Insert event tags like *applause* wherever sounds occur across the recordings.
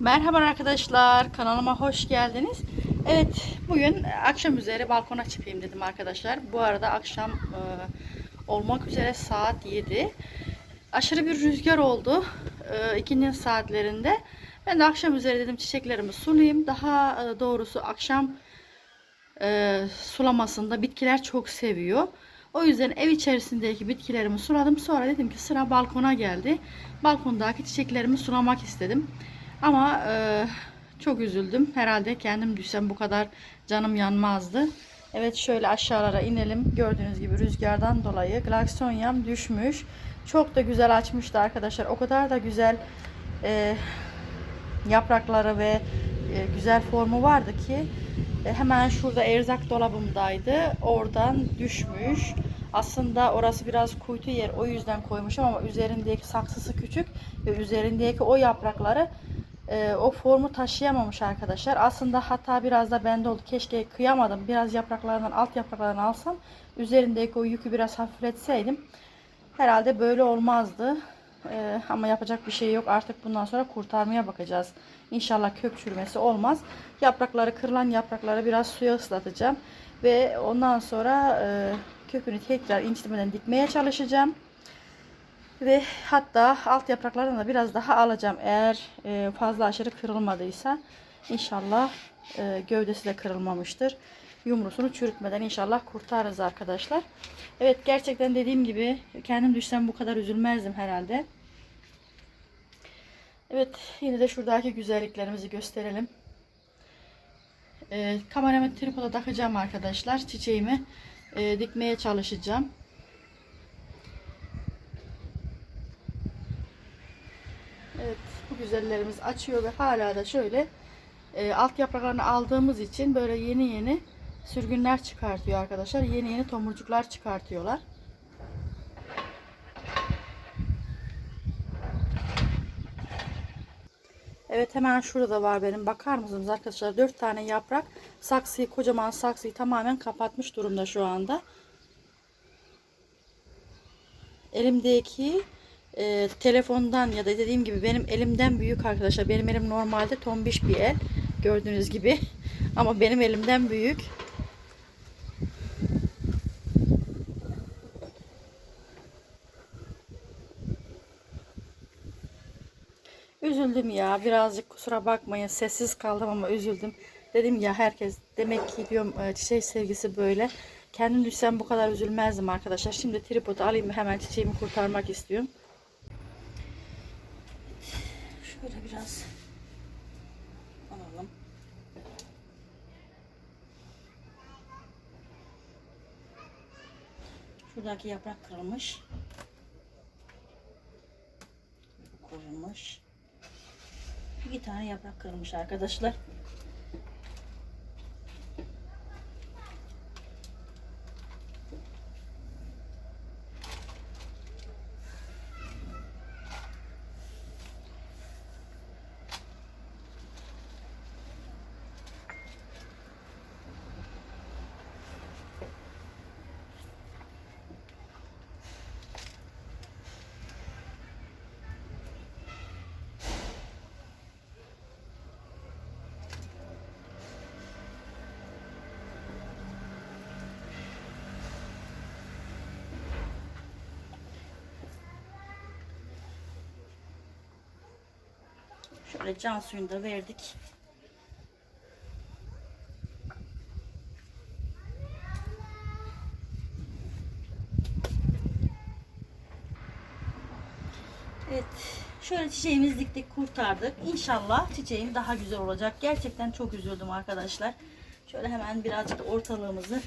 Merhaba arkadaşlar, kanalıma hoş geldiniz. Evet, bugün akşam üzeri balkona çıkayım dedim arkadaşlar. Bu arada akşam e, olmak üzere saat 7. Aşırı bir rüzgar oldu e, ikindi saatlerinde. Ben de akşam üzeri dedim çiçeklerimi sulayayım. Daha e, doğrusu akşam e, sulamasında bitkiler çok seviyor. O yüzden ev içerisindeki bitkilerimi suladım. Sonra dedim ki sıra balkona geldi. Balkondaki çiçeklerimi sulamak istedim. Ama e, çok üzüldüm. Herhalde kendim düşsem bu kadar canım yanmazdı. Evet şöyle aşağılara inelim. Gördüğünüz gibi rüzgardan dolayı glaksonyam düşmüş. Çok da güzel açmıştı arkadaşlar. O kadar da güzel e, yaprakları ve e, güzel formu vardı ki e, hemen şurada erzak dolabımdaydı. Oradan düşmüş. Aslında orası biraz kuytu yer. O yüzden koymuşum ama üzerindeki saksısı küçük ve üzerindeki o yaprakları e, o formu taşıyamamış arkadaşlar. Aslında hata biraz da bende oldu. Keşke kıyamadım. Biraz yapraklarından alt yapraklarından alsam üzerindeki o yükü biraz hafifletseydim herhalde böyle olmazdı. E, ama yapacak bir şey yok. Artık bundan sonra kurtarmaya bakacağız. İnşallah kök çürümesi olmaz. Yaprakları kırılan yaprakları biraz suya ıslatacağım ve ondan sonra e, kökünü tekrar incitmeden dikmeye çalışacağım. Ve hatta alt yapraklardan da biraz daha alacağım. Eğer e, fazla aşırı kırılmadıysa inşallah e, gövdesi de kırılmamıştır. Yumrusunu çürütmeden inşallah kurtarırız arkadaşlar. Evet gerçekten dediğim gibi kendim düşsem bu kadar üzülmezdim herhalde. Evet yine de şuradaki güzelliklerimizi gösterelim. E, kameramı tripoda takacağım arkadaşlar. Çiçeğimi e, dikmeye çalışacağım. Evet bu güzellerimiz açıyor ve hala da şöyle e, alt yapraklarını aldığımız için böyle yeni yeni sürgünler çıkartıyor arkadaşlar. Yeni yeni tomurcuklar çıkartıyorlar. Evet hemen şurada var benim. Bakar mısınız arkadaşlar? 4 tane yaprak saksıyı kocaman saksıyı tamamen kapatmış durumda şu anda. Elimdeki e, telefondan ya da dediğim gibi benim elimden büyük arkadaşlar. Benim elim normalde tombiş bir el. Gördüğünüz gibi. *laughs* Ama benim elimden büyük. Üzüldüm ya. Birazcık kusura bakmayın. Sessiz kaldım ama üzüldüm. Dedim ya herkes demek ki diyorum e, çiçek sevgisi böyle. Kendim düşsem bu kadar üzülmezdim arkadaşlar. Şimdi tripodu alayım hemen çiçeğimi kurtarmak istiyorum. Şöyle biraz alalım. Şuradaki yaprak kırılmış. Kırılmış. İki tane yaprak kırılmış arkadaşlar. Şöyle can suyunu da verdik. Evet. Şöyle çiçeğimizi diktik kurtardık. İnşallah çiçeğim daha güzel olacak. Gerçekten çok üzüldüm arkadaşlar. Şöyle hemen birazcık da ortalığımızı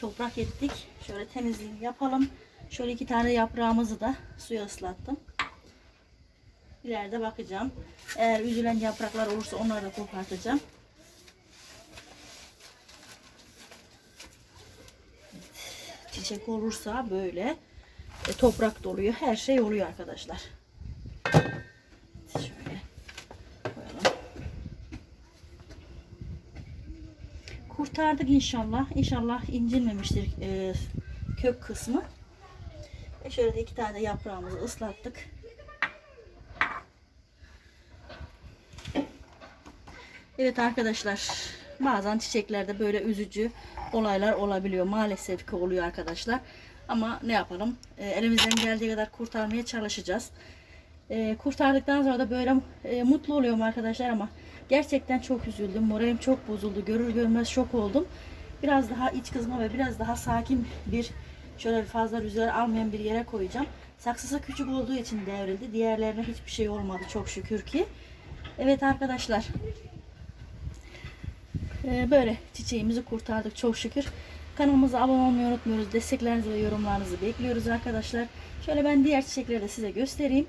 toprak ettik. Şöyle temizliğini yapalım. Şöyle iki tane yaprağımızı da suya ıslattım. İleride bakacağım. Eğer üzülen yapraklar olursa onları da kopartacağım. Çiçek olursa böyle e, toprak doluyor. Her şey oluyor arkadaşlar. Şöyle koyalım. Kurtardık inşallah. İnşallah incinmemiştir e, kök kısmı. Ve şöyle de iki tane yaprağımızı ıslattık. Evet arkadaşlar bazen çiçeklerde böyle üzücü olaylar olabiliyor. Maalesef ki oluyor arkadaşlar. Ama ne yapalım? Ee, elimizden geldiği kadar kurtarmaya çalışacağız. Ee, kurtardıktan sonra da böyle e, mutlu oluyorum arkadaşlar ama gerçekten çok üzüldüm. Moralim çok bozuldu. Görür görmez şok oldum. Biraz daha iç kızma ve biraz daha sakin bir şöyle fazla rüzgar almayan bir yere koyacağım. Saksısı küçük olduğu için devrildi. Diğerlerine hiçbir şey olmadı çok şükür ki. Evet arkadaşlar. Ee, böyle çiçeğimizi kurtardık çok şükür. Kanalımıza abone olmayı unutmuyoruz. Desteklerinizi ve yorumlarınızı bekliyoruz arkadaşlar. Şöyle ben diğer çiçekleri de size göstereyim.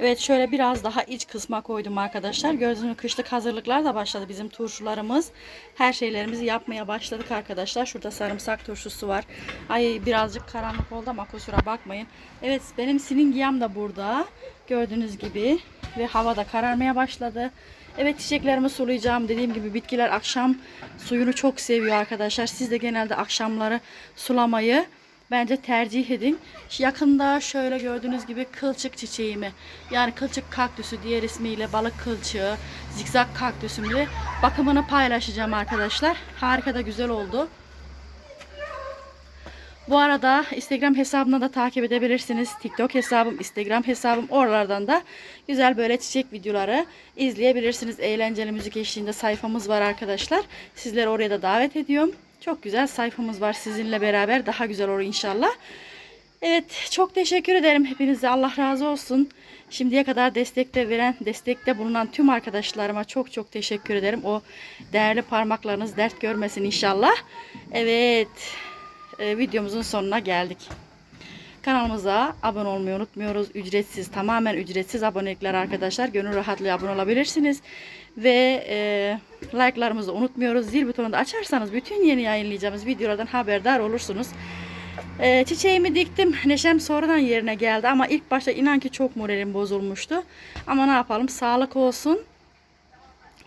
Evet şöyle biraz daha iç kısma koydum arkadaşlar. Gördüğünüz kışlık hazırlıklar da başladı bizim turşularımız. Her şeylerimizi yapmaya başladık arkadaşlar. Şurada sarımsak turşusu var. Ay birazcık karanlık oldu ama kusura bakmayın. Evet benim silingiyam da burada. Gördüğünüz gibi. Ve hava da kararmaya başladı. Evet çiçeklerimi sulayacağım. Dediğim gibi bitkiler akşam suyunu çok seviyor arkadaşlar. Siz de genelde akşamları sulamayı bence tercih edin. Yakında şöyle gördüğünüz gibi kılçık çiçeğimi yani kılçık kaktüsü diğer ismiyle balık kılçığı, zikzak kaktüsümle bakımını paylaşacağım arkadaşlar. Harika da güzel oldu. Bu arada Instagram hesabına da takip edebilirsiniz. TikTok hesabım, Instagram hesabım oralardan da güzel böyle çiçek videoları izleyebilirsiniz. Eğlenceli müzik eşliğinde sayfamız var arkadaşlar. Sizleri oraya da davet ediyorum. Çok güzel sayfamız var sizinle beraber. Daha güzel olur inşallah. Evet çok teşekkür ederim hepinize. Allah razı olsun. Şimdiye kadar destekte veren, destekte bulunan tüm arkadaşlarıma çok çok teşekkür ederim. O değerli parmaklarınız dert görmesin inşallah. Evet e, videomuzun sonuna geldik. Kanalımıza abone olmayı unutmuyoruz. Ücretsiz, tamamen ücretsiz abonelikler arkadaşlar. Gönül rahatlığı abone olabilirsiniz. Ve e, like'larımızı unutmuyoruz. Zil butonunu da açarsanız bütün yeni yayınlayacağımız videolardan haberdar olursunuz. E, çiçeğimi diktim. Neşem sonradan yerine geldi ama ilk başta inan ki çok moralim bozulmuştu. Ama ne yapalım sağlık olsun.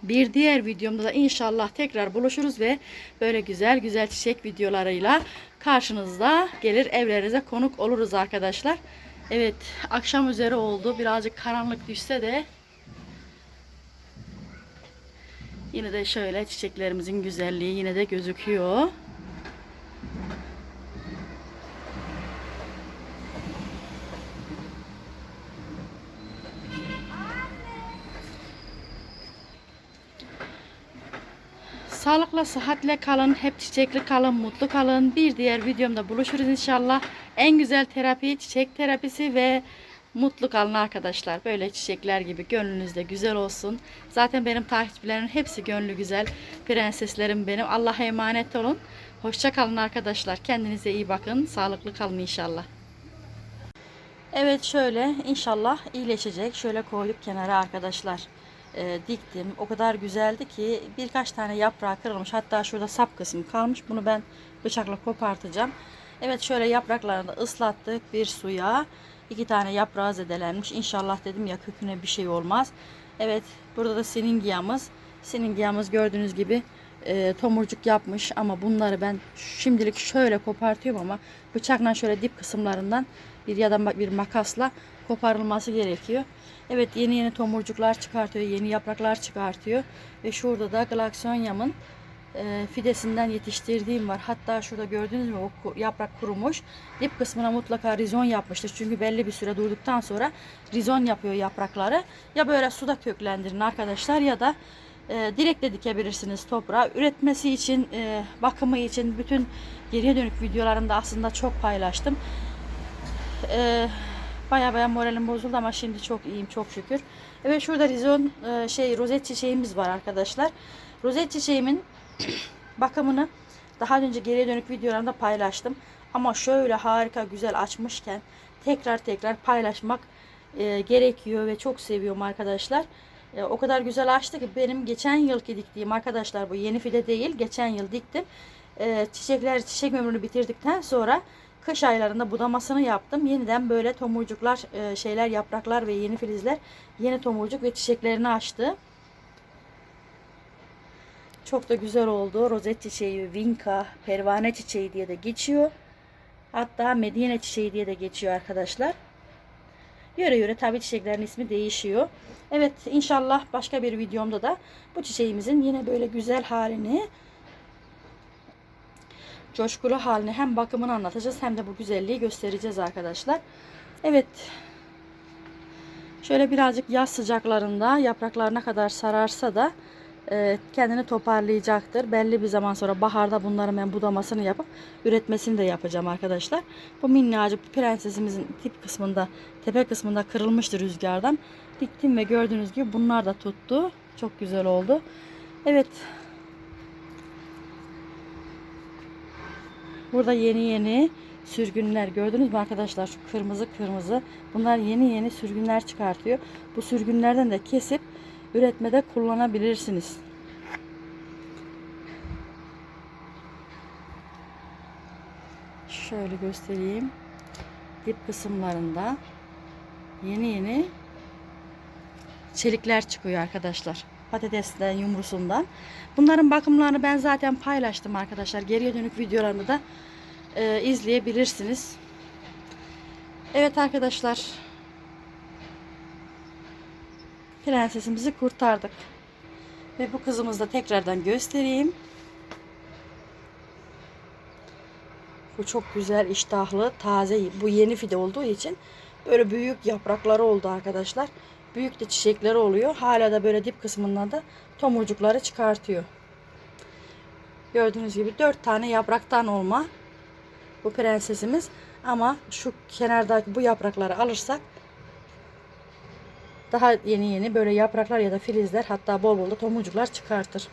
Bir diğer videomda da inşallah tekrar buluşuruz ve böyle güzel güzel çiçek videolarıyla karşınızda gelir evlerinize konuk oluruz arkadaşlar. Evet akşam üzeri oldu. Birazcık karanlık düşse de yine de şöyle çiçeklerimizin güzelliği yine de gözüküyor. Sağlıkla, sıhhatle kalın, hep çiçekli kalın, mutlu kalın. Bir diğer videomda buluşuruz inşallah. En güzel terapi çiçek terapisi ve mutlu kalın arkadaşlar. Böyle çiçekler gibi gönlünüzde güzel olsun. Zaten benim takipçilerimin hepsi gönlü güzel. Prenseslerim benim. Allah'a emanet olun. Hoşça kalın arkadaşlar. Kendinize iyi bakın. Sağlıklı kalın inşallah. Evet şöyle inşallah iyileşecek. Şöyle koyduk kenara arkadaşlar e, diktim. O kadar güzeldi ki birkaç tane yaprağı kırılmış. Hatta şurada sap kısmı kalmış. Bunu ben bıçakla kopartacağım. Evet şöyle yapraklarını da ıslattık bir suya. İki tane yaprağı zedelenmiş. İnşallah dedim ya köküne bir şey olmaz. Evet burada da siningiyamız. Siningiyamız gördüğünüz gibi e, tomurcuk yapmış ama bunları ben şimdilik şöyle kopartıyorum ama bıçakla şöyle dip kısımlarından bir ya da bir makasla koparılması gerekiyor. Evet yeni yeni tomurcuklar çıkartıyor, yeni yapraklar çıkartıyor ve şurada da Glaxonium'un e, fidesinden yetiştirdiğim var. Hatta şurada gördüğünüz mü o yaprak kurumuş. Dip kısmına mutlaka rizon yapmıştır. Çünkü belli bir süre durduktan sonra rizon yapıyor yaprakları. Ya böyle suda köklendirin arkadaşlar ya da e, direkt de dikebilirsiniz toprağa. Üretmesi için, e, bakımı için bütün geriye dönük videolarımda aslında çok paylaştım. E, baya baya moralim bozuldu ama şimdi çok iyiyim çok şükür. Evet şurada rizon e, şey rozet çiçeğimiz var arkadaşlar. Rozet çiçeğimin *clears throat* bakımını daha önce geriye dönük videolarımda paylaştım. Ama şöyle harika güzel açmışken tekrar tekrar paylaşmak e, gerekiyor ve çok seviyorum arkadaşlar. E, o kadar güzel açtı ki benim geçen yılki diktiğim arkadaşlar bu yeni fide değil. Geçen yıl diktim. E, çiçekler çiçek ömrünü bitirdikten sonra kış aylarında budamasını yaptım. Yeniden böyle tomurcuklar, e, şeyler, yapraklar ve yeni filizler yeni tomurcuk ve çiçeklerini açtı. Çok da güzel oldu. Rozet çiçeği, vinka, pervane çiçeği diye de geçiyor. Hatta medine çiçeği diye de geçiyor arkadaşlar. Yöre yöre tabii çiçeklerin ismi değişiyor. Evet inşallah başka bir videomda da bu çiçeğimizin yine böyle güzel halini coşkulu halini hem bakımını anlatacağız hem de bu güzelliği göstereceğiz arkadaşlar. Evet. Şöyle birazcık yaz sıcaklarında yapraklarına kadar sararsa da e, kendini toparlayacaktır. Belli bir zaman sonra baharda bunların ben budamasını yapıp üretmesini de yapacağım arkadaşlar. Bu minnacık prensesimizin tip kısmında, tepe kısmında kırılmıştı rüzgardan. Diktim ve gördüğünüz gibi bunlar da tuttu. Çok güzel oldu. Evet. Burada yeni yeni sürgünler gördünüz mü arkadaşlar? Şu kırmızı kırmızı. Bunlar yeni yeni sürgünler çıkartıyor. Bu sürgünlerden de kesip üretmede kullanabilirsiniz. Şöyle göstereyim. Dip kısımlarında yeni yeni çelikler çıkıyor arkadaşlar. Patatesten, yumrusundan. Bunların bakımlarını ben zaten paylaştım arkadaşlar. Geriye dönük videolarını da e, izleyebilirsiniz. Evet arkadaşlar. Prensesimizi kurtardık. Ve bu kızımızı da tekrardan göstereyim. Bu çok güzel, iştahlı, taze. Bu yeni fide olduğu için böyle büyük yaprakları oldu arkadaşlar. Büyük de çiçekleri oluyor. Hala da böyle dip kısmından da tomurcukları çıkartıyor. Gördüğünüz gibi dört tane yapraktan olma bu prensesimiz. Ama şu kenardaki bu yaprakları alırsak daha yeni yeni böyle yapraklar ya da filizler hatta bol bol da tomurcuklar çıkartır.